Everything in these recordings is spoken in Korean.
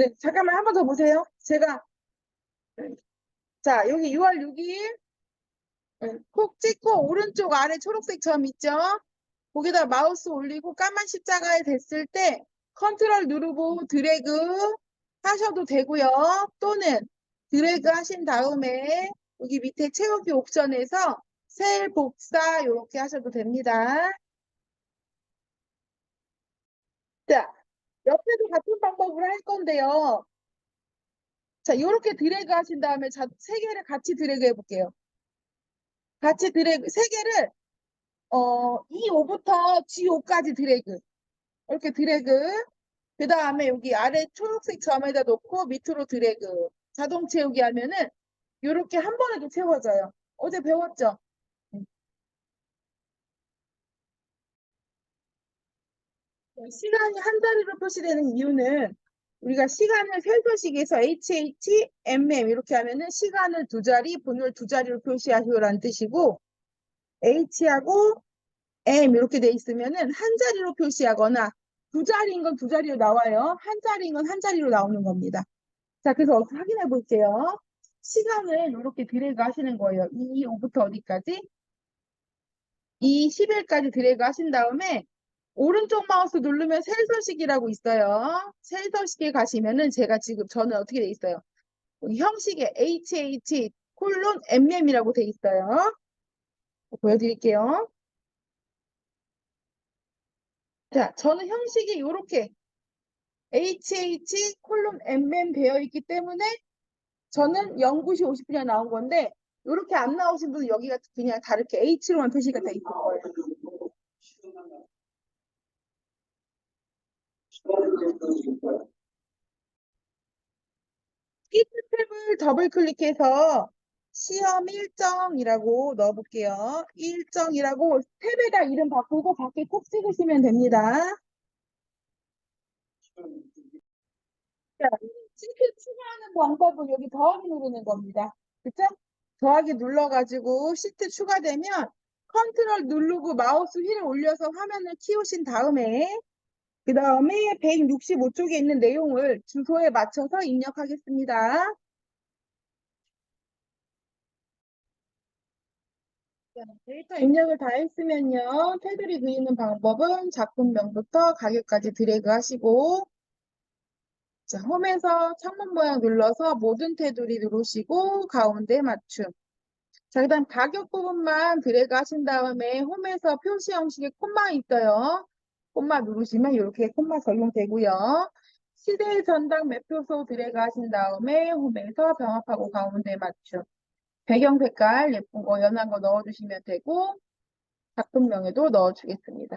네, 잠깐만 한 번 더 보세요. 제가 자, 여기 6월 6일 콕 찍고 오른쪽 아래 초록색 점 있죠? 거기다 마우스 올리고 까만 십자가에 됐을 때 컨트롤 누르고 드래그 하셔도 되고요. 또는 드래그 하신 다음에 여기 밑에 채우기 옵션에서 셀 복사 이렇게 하셔도 됩니다. 자, 옆에도 같은 방법으로 할 건데요. 자, 이렇게 드래그 하신 다음에 자, 세 개를 같이 드래그 해볼게요. 같이 드래그, 세 개를, 어, E5부터 G5까지 드래그. 이렇게 드래그. 그 다음에 여기 아래 초록색 점에다 놓고 밑으로 드래그. 자동 채우기 하면은 이렇게 한 번에도 채워져요. 어제 배웠죠? 시간이 한 자리로 표시되는 이유는 우리가 시간을 셀서식에서 HH, MM 이렇게 하면은 시간을 두 자리, 분을 두 자리로 표시하시오라는 뜻이고 H하고 M 이렇게 돼 있으면은 한 자리로 표시하거나 두 자리인 건 두 자리로 나와요. 한 자리인 건 한 자리로 나오는 겁니다. 자, 그래서 확인해 볼게요. 시간을 이렇게 드래그 하시는 거예요. 2, 5부터 어디까지? 2, 10일까지 드래그 하신 다음에 오른쪽 마우스 누르면 셀 서식이라고 있어요. 셀 서식에 가시면은 제가 지금 저는 어떻게 돼 있어요? 형식에 HH 콜론 MM이라고 돼 있어요. 보여드릴게요. 자, 저는 형식이 이렇게 HH 콜론 MM 되어 있기 때문에 저는 09시 50분에 나온 건데 이렇게 안 나오신 분은 여기가 그냥 다르게 H로만 표시가 돼 있을 거예요. 히트 탭을 더블 클릭해서 시험 일정이라고 넣어볼게요. 일정이라고 탭에다 이름 바꾸고 밖에 콕 찍으시면 됩니다. 자, 시트 추가하는 방법은 여기 더하기 누르는 겁니다. 그쵸? 더하기 눌러가지고 시트 추가되면 컨트롤 누르고 마우스 휠을 올려서 화면을 키우신 다음에 그 다음에 165쪽에 있는 내용을 주소에 맞춰서 입력하겠습니다. 자, 데이터 입력을 다 했으면요. 테두리 그리는 방법은 작품명부터 가격까지 드래그 하시고 자, 홈에서 창문 모양 눌러서 모든 테두리 누르시고 가운데 맞춤. 자, 그 다음 가격 부분만 드래그 하신 다음에 홈에서 표시 형식의 콤마 있어요. 콤마 누르시면 이렇게 콤마 적용되고요. 시대의 전당 매표소 드래그 하신 다음에 홈에서 병합하고 가운데 맞춤. 배경 색깔 예쁜 거 연한 거 넣어주시면 되고 작품명에도 넣어주겠습니다.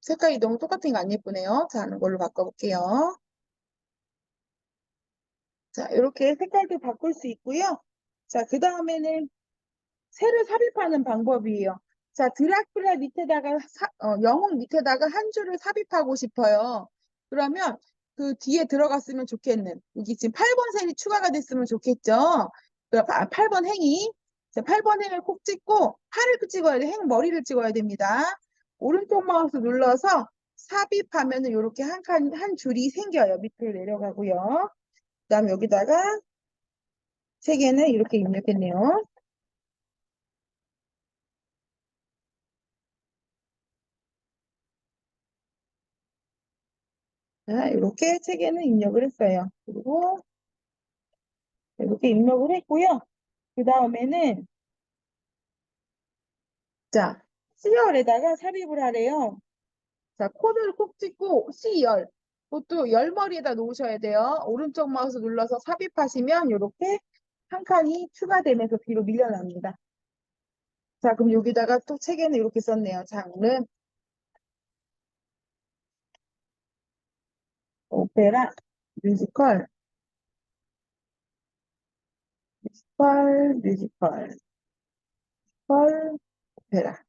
색깔이 너무 똑같은 거안 예쁘네요. 자, 하는 걸로 바꿔볼게요. 자, 이렇게 색깔도 바꿀 수 있고요. 자, 그 다음에는 새를 삽입하는 방법이에요. 자, 드라큘라 밑에다가, 사, 어, 영웅 밑에다가 한 줄을 삽입하고 싶어요. 그러면 그 뒤에 들어갔으면 좋겠는, 여기 지금 8번 셀이 추가가 됐으면 좋겠죠? 8번 행이. 자, 8번 행을 콕 찍고, 팔을 찍어야 돼. 행 머리를 찍어야 됩니다. 오른쪽 마우스 눌러서 삽입하면 은 이렇게 한 칸, 한 줄이 생겨요. 밑으로 내려가고요. 그 다음에 여기다가 세 개는 이렇게 입력했네요. 자, 이렇게 세 개는 입력을 했어요. 그리고 이렇게 입력을 했고요. 그 다음에는 자, C열에다가 삽입을 하래요. 자, 코드를 콕 찍고 C열. 그것도 열머리에다 놓으셔야 돼요. 오른쪽 마우스 눌러서 삽입하시면 이렇게 한 칸이 추가되면서 뒤로 밀려납니다. 자, 그럼 여기다가 또 책에는 이렇게 썼네요. 장르. 오페라, 뮤지컬, 뮤지컬, 뮤지컬, 뮤지컬, 오페라.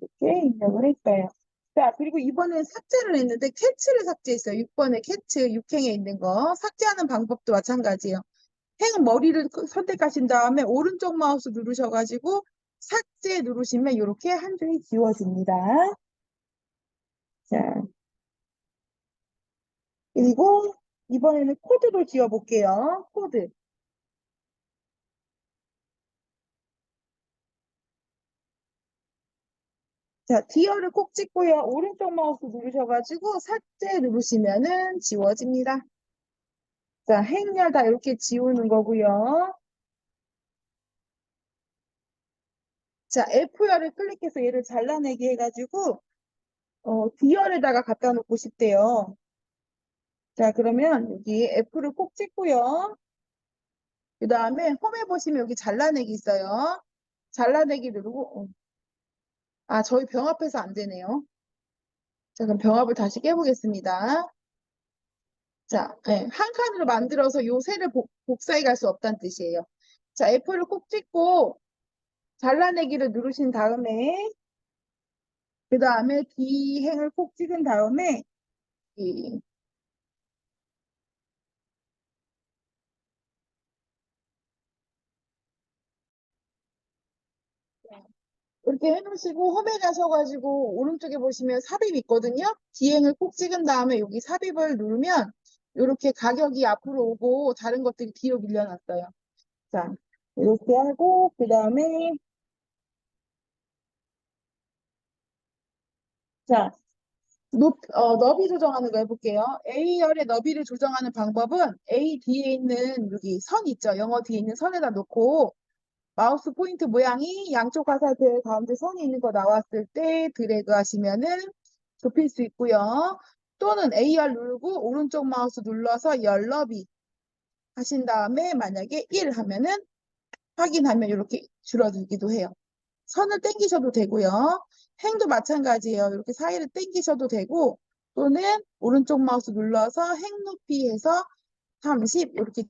이렇게 입력을 했어요. 자, 그리고 이번엔 삭제를 했는데 캐치를 삭제했어요. 6번에 캐치, 6행에 있는 거. 삭제하는 방법도 마찬가지예요. 행 머리를 그- 선택하신 다음에 오른쪽 마우스 누르셔가지고 삭제 누르시면 이렇게 한 줄이 지워집니다. 자, 그리고 이번에는 코드를 지어볼게요. 코드. 자, 디어를 꼭 찍고요. 오른쪽 마우스 누르셔가지고 삭제 누르시면은 지워집니다. 자, 행렬 다 이렇게 지우는 거고요. 자, F12를 클릭해서 얘를 잘라내기 해가지고 어, 디어에다가 갖다 놓고 싶대요. 자, 그러면 여기 F를 꼭 찍고요. 그 다음에 홈에 보시면 여기 잘라내기 있어요. 잘라내기 누르고 어. 아, 저희 병합해서 안 되네요. 자, 그럼 병합을 다시 깨보겠습니다. 자, 네, 한 칸으로 만들어서 요 셀을 복, 복사해 갈 수 없다는 뜻이에요. 자, F를 꼭 찍고 잘라내기를 누르신 다음에 그 다음에 D행을 꼭 찍은 다음에 이 이렇게 해놓으시고 홈에 가셔가지고 오른쪽에 보시면 삽입 있거든요. D행을 꼭 찍은 다음에 여기 삽입을 누르면 이렇게 가격이 앞으로 오고 다른 것들이 뒤로 밀려났어요. 자, 이렇게 하고 그 다음에 자, 높, 어, 너비 조정하는 거 해볼게요. A열의 너비를 조정하는 방법은 A 뒤에 있는 여기 선 있죠. 영어 뒤에 있는 선에다 놓고 마우스 포인트 모양이 양쪽 화살표 가운데 선이 있는 거 나왔을 때 드래그 하시면은 좁힐 수 있고요. 또는 AR 누르고 오른쪽 마우스 눌러서 열 너비 하신 다음에 만약에 1 하면은 확인하면 이렇게 줄어들기도 해요. 선을 땡기셔도 되고요. 행도 마찬가지예요. 이렇게 사이를 땡기셔도 되고 또는 오른쪽 마우스 눌러서 행 높이 해서 30 이렇게